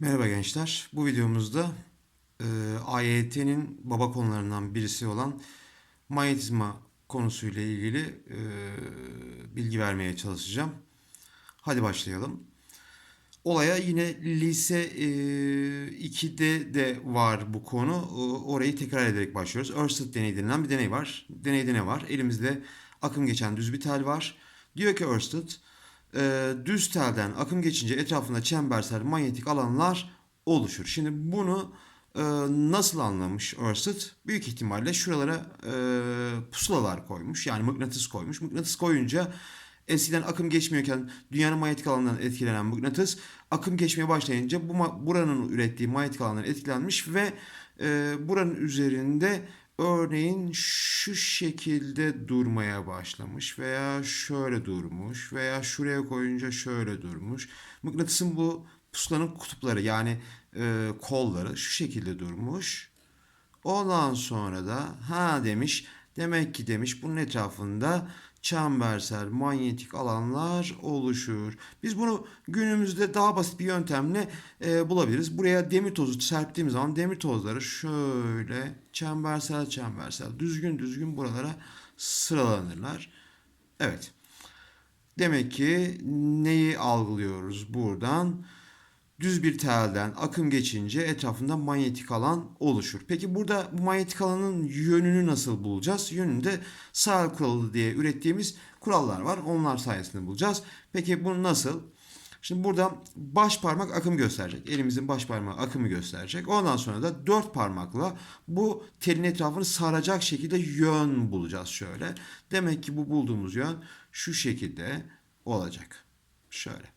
Merhaba gençler. Bu videomuzda e, AYT'nin baba konularından birisi olan manyetizma konusuyla ilgili e, bilgi vermeye çalışacağım. Hadi başlayalım. Olaya yine lise e, 2'de de var bu konu. O- Orayı tekrar ederek başlıyoruz. Ørsted deneyi denilen bir deney var. Deneyde ne var? Elimizde akım geçen düz bir tel var. Diyor ki Ørsted, e, düz telden akım geçince etrafında çembersel manyetik alanlar oluşur. Şimdi bunu e, nasıl anlamış Ørsted? Büyük ihtimalle şuralara e, pusulalar koymuş. Yani mıknatıs koymuş. Mıknatıs koyunca eskiden akım geçmiyorken dünyanın manyetik alanından etkilenen mıknatıs akım geçmeye başlayınca bu buranın ürettiği manyetik alandan etkilenmiş ve e, buranın üzerinde örneğin şu şekilde durmaya başlamış veya şöyle durmuş veya şuraya koyunca şöyle durmuş. Mıknatısın bu pusulanın kutupları yani e, kolları şu şekilde durmuş. Ondan sonra da ha demiş demek ki demiş bunun etrafında çembersel manyetik alanlar oluşur. Biz bunu günümüzde daha basit bir yöntemle e, bulabiliriz. Buraya demir tozu serptiğimiz zaman demir tozları şöyle çembersel çembersel düzgün düzgün buralara sıralanırlar. Evet. Demek ki neyi algılıyoruz buradan? Düz bir telden akım geçince etrafında manyetik alan oluşur. Peki burada bu manyetik alanın yönünü nasıl bulacağız? Yönünü de Searle kuralı diye ürettiğimiz kurallar var. Onlar sayesinde bulacağız. Peki bu nasıl? Şimdi burada baş parmak akım gösterecek. Elimizin baş parmağı akımı gösterecek. Ondan sonra da dört parmakla bu telin etrafını saracak şekilde yön bulacağız şöyle. Demek ki bu bulduğumuz yön şu şekilde olacak. Şöyle.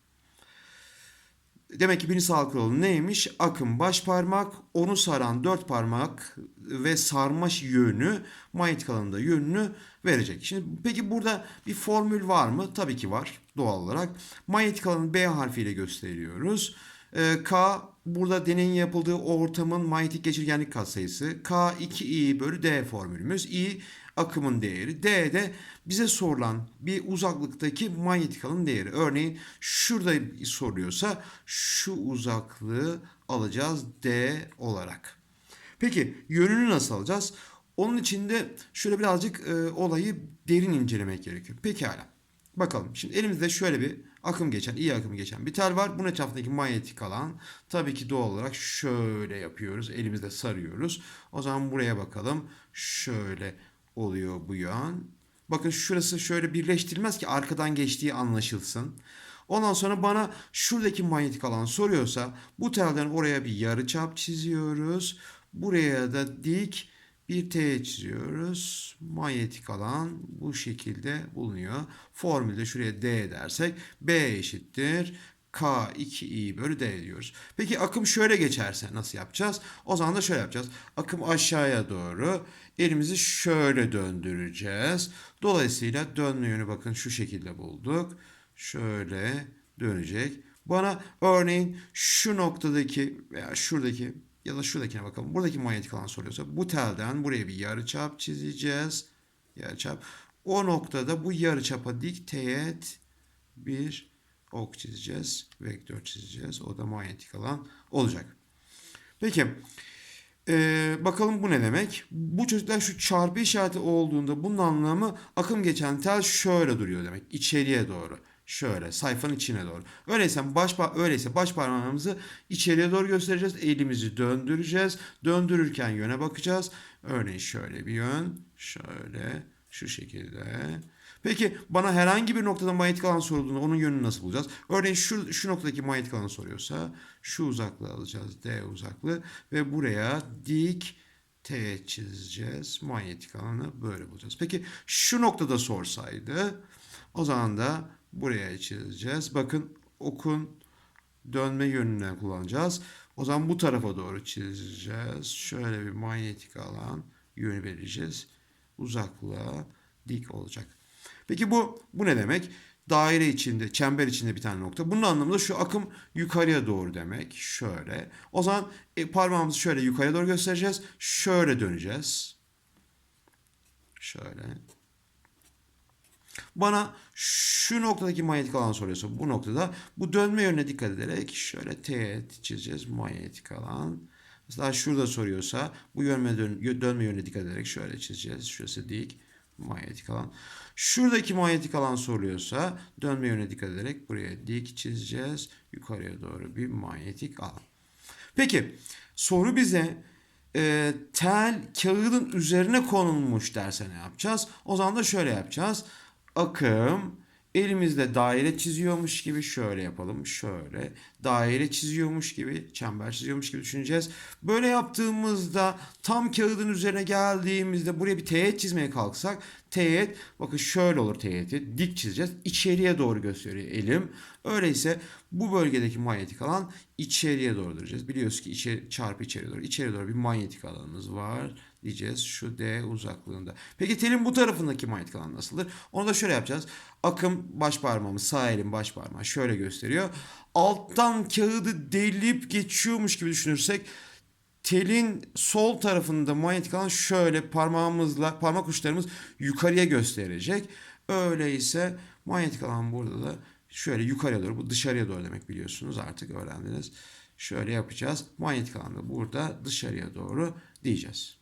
Demek ki birinci sağlık kuralı neymiş? Akım baş parmak, onu saran dört parmak ve sarmaş yönü manyetik alanında yönünü verecek. Şimdi peki burada bir formül var mı? Tabii ki var doğal olarak. Manyetik alanı B harfiyle gösteriyoruz. Ee, K burada deneyin yapıldığı ortamın manyetik geçirgenlik katsayısı. K 2I bölü D formülümüz. I akımın değeri. D de bize sorulan bir uzaklıktaki manyetik alanın değeri. Örneğin şurada soruyorsa şu uzaklığı alacağız D olarak. Peki yönünü nasıl alacağız? Onun için de şöyle birazcık e, olayı derin incelemek gerekiyor. Pekala. Bakalım. Şimdi elimizde şöyle bir akım geçen, iyi akım geçen bir tel var. Bunun etrafındaki manyetik alan tabii ki doğal olarak şöyle yapıyoruz. Elimizde sarıyoruz. O zaman buraya bakalım. Şöyle oluyor bu yön. Bakın şurası şöyle birleştirilmez ki arkadan geçtiği anlaşılsın. Ondan sonra bana şuradaki manyetik alan soruyorsa bu telden oraya bir yarıçap çiziyoruz. Buraya da dik bir T çiziyoruz. Manyetik alan bu şekilde bulunuyor. Formülde şuraya D dersek B eşittir. K 2i bölü D diyoruz. Peki akım şöyle geçerse nasıl yapacağız? O zaman da şöyle yapacağız. Akım aşağıya doğru elimizi şöyle döndüreceğiz. Dolayısıyla dönme yönü bakın şu şekilde bulduk. Şöyle dönecek. Bana örneğin şu noktadaki veya şuradaki ya da şuradakine bakalım. Buradaki manyetik alan soruyorsa bu telden buraya bir yarıçap çizeceğiz. Yarıçap. O noktada bu yarıçapa dik teğet bir ok çizeceğiz. Vektör çizeceğiz. O da manyetik alan olacak. Peki. Ee, bakalım bu ne demek? Bu çocuklar şu çarpı işareti olduğunda bunun anlamı akım geçen tel şöyle duruyor demek. İçeriye doğru. Şöyle sayfanın içine doğru. Öyleyse baş öyleyse baş parmağımızı içeriye doğru göstereceğiz. Elimizi döndüreceğiz. Döndürürken yöne bakacağız. Örneğin şöyle bir yön. Şöyle şu şekilde. Peki bana herhangi bir noktada manyetik alan sorulduğunda onun yönünü nasıl bulacağız? Örneğin şu, şu noktadaki manyetik alanı soruyorsa şu uzaklığı alacağız. D uzaklığı ve buraya dik T çizeceğiz. Manyetik alanı böyle bulacağız. Peki şu noktada sorsaydı o zaman da buraya çizeceğiz. Bakın okun dönme yönünden kullanacağız. O zaman bu tarafa doğru çizeceğiz. Şöyle bir manyetik alan yönü vereceğiz. Uzaklığa dik olacak. Peki bu bu ne demek? Daire içinde, çember içinde bir tane nokta. Bunun anlamı da şu akım yukarıya doğru demek. Şöyle. O zaman e, parmağımızı şöyle yukarıya doğru göstereceğiz. Şöyle döneceğiz. Şöyle. Bana şu noktadaki manyetik alan soruyorsa bu noktada bu dönme yönüne dikkat ederek şöyle teğet çizeceğiz manyetik alan. Mesela şurada soruyorsa bu yönme dön dönme yönüne dikkat ederek şöyle çizeceğiz. Şurası dik manyetik alan. Şuradaki manyetik alan soruluyorsa dönme yönüne dikkat ederek buraya dik çizeceğiz. Yukarıya doğru bir manyetik alan. Peki soru bize e, tel kağıdın üzerine konulmuş derse ne yapacağız? O zaman da şöyle yapacağız. Akım elimizde daire çiziyormuş gibi şöyle yapalım. Şöyle daire çiziyormuş gibi, çember çiziyormuş gibi düşüneceğiz. Böyle yaptığımızda tam kağıdın üzerine geldiğimizde buraya bir teğet çizmeye kalksak teğet bakın şöyle olur teğeti dik çizeceğiz. İçeriye doğru gösteriyor elim. Öyleyse bu bölgedeki manyetik alan içeriye doğru diyeceğiz. Biliyoruz ki içeri, çarpı içeriye doğru. İçeriye doğru bir manyetik alanımız var diyeceğiz şu D uzaklığında. Peki telin bu tarafındaki manyetik alan nasıldır? Onu da şöyle yapacağız. Akım baş parmağımız sağ elin baş parmağı şöyle gösteriyor. Alttan kağıdı delip geçiyormuş gibi düşünürsek telin sol tarafında manyetik alan şöyle parmağımızla parmak uçlarımız yukarıya gösterecek. Öyleyse manyetik alan burada da şöyle yukarıya doğru bu dışarıya doğru demek biliyorsunuz artık öğrendiniz. Şöyle yapacağız. Manyetik alan da burada dışarıya doğru diyeceğiz.